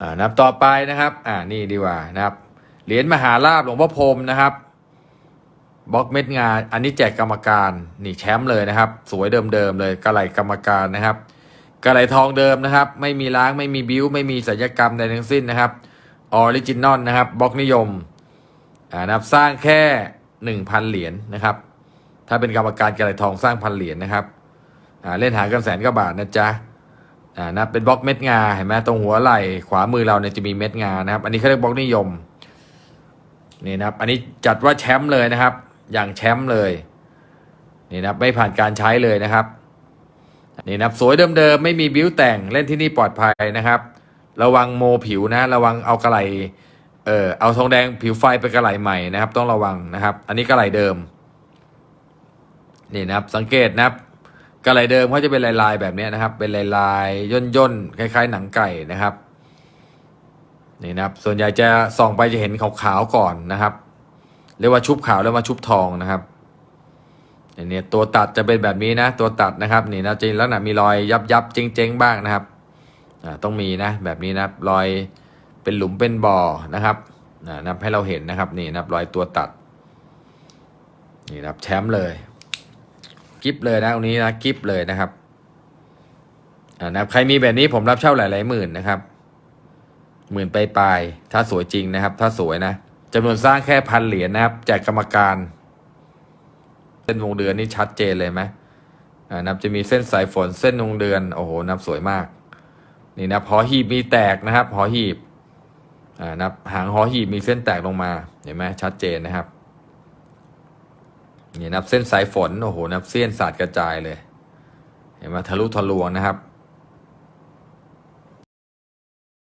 อ่านับต่อไปนะครับอ่านี่ดีกว่านะครับเหรียญมหาลาบหลวงพ่อพรมนะครับบล็อกเม็ดงานอันนี้แจกกรรมการนี่แชมป์เลยนะครับ สวยเดิมๆเลยกระไหลกรรมการนะครับกระไหลทองเดิมนะครับ ไม่มีล้างไม่มีบิ้วไม่มีศัลยกรรมใดทั้งสิ้นนะครับออริจินอลนะครับบล็อกนิยมอ่านะครับสร้างแค่หนึ่งพันเหรียญนะครับ ถ้าเป็นกรรมการกระไหลทองสร้างพันเหรียญนะครับอ่าเล่นหากันแสนกว่าบาทนะจ๊ะ อ่านะเป็นบล็อกเม็ดงาเห็นไหมตรงหัวไหล่ขวามือเราเนี่ยจะมีเม็ดงานะครับ อันนี้เขาเรียกบล็อกนิยมนี่นะครับ อันนี้จัดว่าแชมป์เลยนะครับ อย่างแชมป์เลยนี่นะไม่ผ่านการใช้เลยนะครับนี่นะสวยเดิมๆไม่มีบิ้วแต่งเล่นที่นี่ปลอดภัยนะครับ ระวังโมผิวนะ ระวังเอากระไหลเออเอาทองแดงผิวไฟไปกระไหลใหม่นะครับ ต้องระวังนะครับ อันนี้กระไหลเดิมนี่นะครับ สังเกตนะครับ กระไหลเดิมเขาจะเป็นลายๆแบบนี้นะครับ เป็นลายๆย่นย่นๆคล้าย ๆ หนังไก่นะครับนี่นะครับ ส่วนใหญ่จะส่องไปจะเห็นขาวๆก่อนนะครับเรียกว่าชุบขาวแล้วมาชุบทองนะครับอันนี้ตัวตัดจะเป็นแบบนี้นะ ตัวตัดนะครับนี่นะจริงแล้วนะมีรอยยับยับๆเจ๊งๆบ้างนะครับต้องมีนะแบบนี้นะรอยเป็นหลุมเป็นบ่อนะครับอ่นับให้เราเห็นนะครับนี่นะครับรอยตัวตัดนี่นะครับแชมป์เลย กิฟเลยนะตรงนี้นะกิฟเลยนะครับอ่านะครับใครมีแบบนี้ผมรับเช่าหลายๆหมื่นนะครับหมื่นไปลายถ้าสวยจริงนะครับ ถ้าสวยนะจำนวนสร้างแค่พันเหรียญนะครับแจกกรรมการเส้นวงเดือนนี่ชัดเจนเลยไหมอ่านับจะมีเส้นสายฝนเส้นวงเดือนโอ้โหนับสวยมาก นี่นะหอหีบมีแตกนะครับหอหีบอ่านับหางหอหีบมีเส้นแตกลงมาเห็นไหมชัดเจนนะครับ นี่นับเส้นสายฝน โอ้โห นับเส้นสาดกระจายเลย เห็นไหมทะลุทะลวงนะครับ